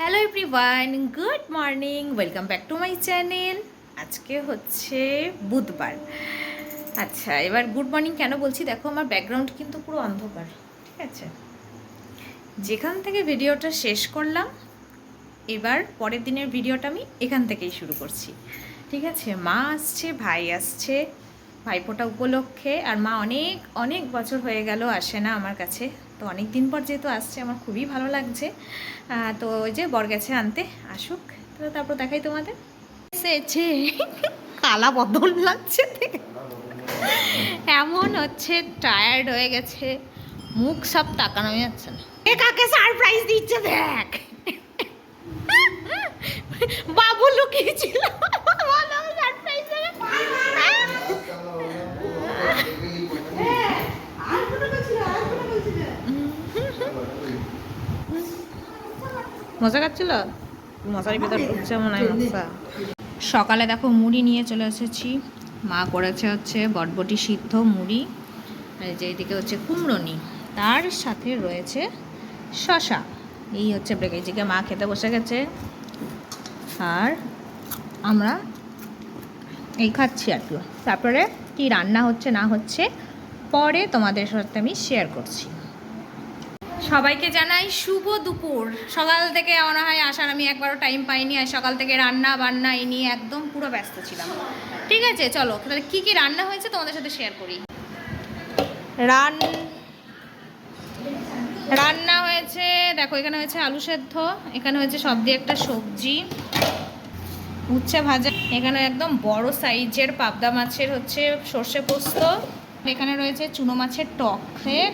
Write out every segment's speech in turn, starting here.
Hello everyone good morning welcome back to my channel আজকে হচ্ছে বুধবার। আচ্ছা এবার গুড মর্নিং কেন বলছি? দেখো, আমার ব্যাকগ্রাউন্ড কিন্তু পুরো অন্ধকার, ঠিক আছে? যেখান থেকে ভিডিওটা শেষ করলাম, এবার পরের দিনের ভিডিওটা আমি এখান থেকেই শুরু করছি। ঠিক আছে? মা আসছে, ভাই আসছে, ভাইফোঁটা উপলক্ষে, আর মা অনেক অনেক বছর হয়ে গেল, আসে না আমার কাছে। তো অনেক দিন পর যেহেতু আসছে, আমার খুবই ভালো লাগছে। তো ওই যে বর গেছে আনতে, আসুক। তো তারপর দেখাই তোমাদের। এসেছে। কালা বদল লাগছে এমন হচ্ছে টায়ার্ড হয়ে গেছে। মুখ সব তাকানো যাচ্ছে না। এ কাকে সারপ্রাইজ দিচ্ছে দেখ? বাবু লুকিয়েছিল বলো সারপ্রাইজ দেবে মজা খাচ্ছিল মশারি ভেতর ঢুকছে মনে হয় মশা সকালে দেখো মুড়ি নিয়ে চলে এসেছি। মা করেছে হচ্ছে বটবটি সিদ্ধ মুড়ি আর এই যে এদিকে হচ্ছে কুমড়োনি তার সাথে রয়েছে শশা এই হচ্ছে ব্রেক এইদিকে মা খেতে বসে গেছে। আর আমরা এই খাচ্ছি আর কি। তারপরে কি রান্না হচ্ছে না হচ্ছে পরে তোমাদের সাথে আমি শেয়ার করছি। সবাইকে জানাই শুভ দুপুর। সকাল থেকে মনে হয় আসার আমি একবারও টাইম পাইনি আর সকাল থেকে রান্না বান্না এই নিয়ে একদম পুরো ব্যস্ত ছিলাম। ঠিক আছে, চলো, তাহলে কী কী রান্না হয়েছে তোমাদের সাথে শেয়ার করি। রান, রান্না হয়েছে, দেখো, এখানে হয়েছে আলু সেদ্ধ, এখানে হয়েছে সব দিয়ে একটা সবজি, উচ্ছে ভাজা, এখানে একদম বড় সাইজের পাবদা মাছের হচ্ছে সর্ষে পোস্ত, এখানে রয়েছে চুনো মাছের টক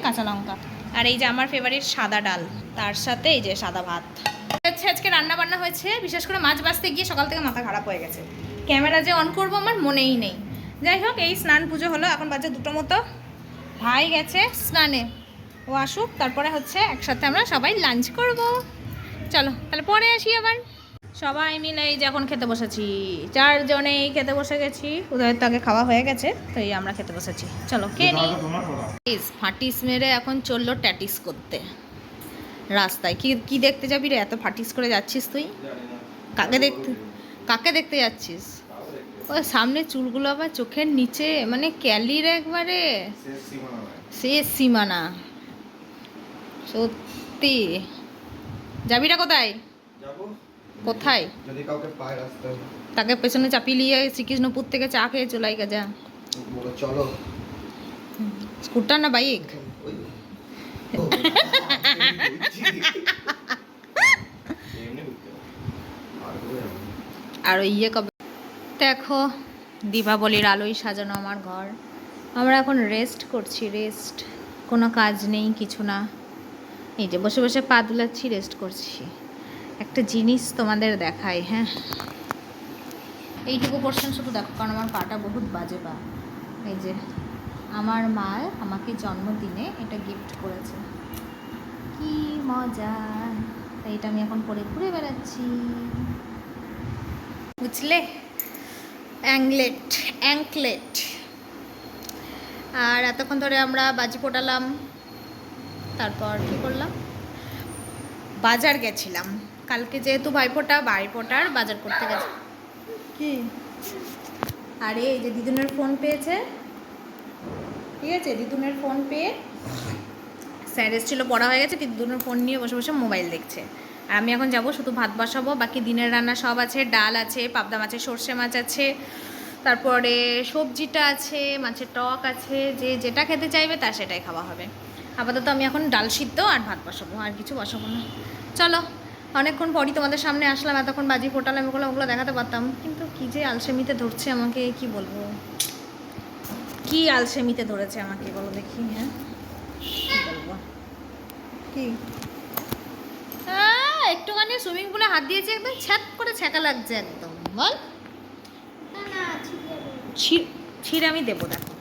কাঁচা লঙ্কা। আর এই যে আমার ফেভারিট সাদা ডাল, তার সাথে এই যে সাদা ভাত। হচ্ছে আজকে রান্না বান্না হয়েছে, বিশেষ করে মাছ বাঁচতে গিয়ে সকাল থেকে মাথা খারাপ হয়ে গেছে। ক্যামেরা যে অন করব আমার মনেই নেই। যাই হোক, এই স্নান পুজো হলো, এখন বাজে দুটো মতো। ভাই গেছে স্নানে, ও আসুক, তারপরে হচ্ছে একসাথে আমরা সবাই লাঞ্চ করব। চলো, তাহলে পরে আসি আবার। সবাই মিলে এই যে এখন খেতে বসেছি। চারজনেই খেতে বসে গেছি। উদয়ের তো আগে খাওয়া হয়ে গেছে তো এই আমরা খেতে বসেছি। চলো কে নি ইস, ফাটিস মেরে এখন চলল ট্যাটিস করতে। রাস্তায়। কি কি দেখতে যাবি রে? এত ফাটিস করে যাচ্ছিস তুই? কাকে দেখতে কাকে দেখতে যাচ্ছিস? ওই সামনে চুলগুলো আবার চোখের নিচে মানে ক্যালির একবারে। শেষ সীমানা। সত্যি। যাবিটা কোথায়? যাব। কোথায়? যদি কাউকে পায় রাস্তায়। তাকে পেছনে চাপিয়ে নিয়ে শ্রীকৃষ্ণপুর থেকে চা খেয়ে চলাই বলো চলো। স্কুটার না বাইক? আর ইয়ে কবে? দেখো দীপাবলির আলোয় সাজানো আমার ঘর। আমরা এখন রেস্ট করছি রেস্ট কোনো কাজ নেই কিছু না। এই যে বসে বসে পা দুলাচ্ছি রেস্ট করছি। একটা জিনিস তোমাদের দেখাই হ্যাঁ? এইটুকু পোর্শন শুধু দেখো কারণ আমার পাটা বহুত বাজে পা। এই যে আমার মা আমাকে জন্মদিনে এটা গিফট করেছে। কি মজা! তাই এটা আমি এখন পরে ঘুরে বেড়াচ্ছি। বুঝলে? অ্যাংলেট অ্যাঙ্কলেট আর এতক্ষণ ধরে আমরা বাজি ফোটালাম তারপর কী করলাম? বাজার গেছিলাম। কালকে যেহেতু ভাইফোঁটা ভাইফোঁটার বাজার করতে গেছে। কি? আরে এই যে দিদুনের ফোন পেয়েছে। ঠিক আছে দিদুনের ফোন পেয়ে স্যার এসেছিল পড়া হয়ে গেছে দিদুনের ফোন নিয়ে বসে বসে মোবাইল দেখছে। আর আমি এখন যাব শুধু ভাত বসাবো বাকি দিনের রান্না সব আছে ডাল আছে পাবদা মাছের সর্ষে মাছ আছে তারপরে সবজিটা আছে মাছের টক আছে যে যেটা খেতে চাইবে তা সেটাই খাওয়া হবে। আপাতত আমি এখন ডাল সিদ্ধ আর ভাত বসাবো আর কিছু বসাবো না। চলো। অনেকক্ষণ পরই তোমাদের সামনে আসলাম, এতক্ষণ বাজি ফোটালাম, এগুলো ওগুলো দেখাতে পারতাম। কিন্তু কি যে আলসেমিতে ধরছে আমাকে, কি বলব? কি আলসেমিতে ধরেছে আমাকে, বলো দেখি হ্যাঁ? কি বলব? কি? একটুখানি সুইমিং পুলে হাত দিয়েছে একদম ছ্যাপ করে ছ্যাঁকা লাগছে একদম, বল। ছিঁড়ে আমি দেবো, দেখো।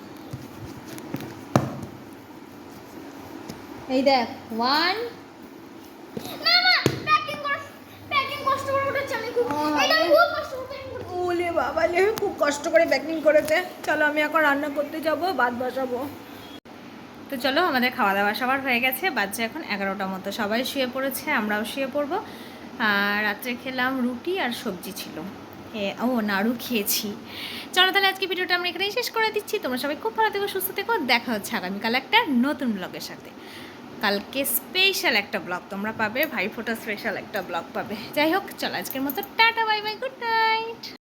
এই দেখ ওয়ান ওলে বাবা, লে, খুব কষ্ট করে প্যাকিং করেছে। চলো, আমি এখন রান্না করতে যাব, ভাত বসাবো। তো চলো, আমাদের খাওয়া দাওয়া সবার হয়ে গেছে। বাচ্চা এখন এগারোটা মতো। সবাই শুয়ে পড়েছে, আমরাও শুয়ে পড়ব। রাত্রে খেলাম রুটি আর সবজি ছিল। ও, নাড়ু খেয়েছি। চলো, তাহলে আজকে ভিডিওটা আমরা এখানেই শেষ করে দিচ্ছি। তোমরা সবাই খুব ভালো থেকো, সুস্থ থেকো। দেখা হচ্ছে আগামীকাল একটা নতুন ব্লগের সাথে। কালকে স্পেশাল একটা ব্লগ তোমরা পাবে, ভাইফোঁটা স্পেশাল একটা ব্লগ পাবে। যাই হোক, চলো আজকের মতো, tata bye bye good night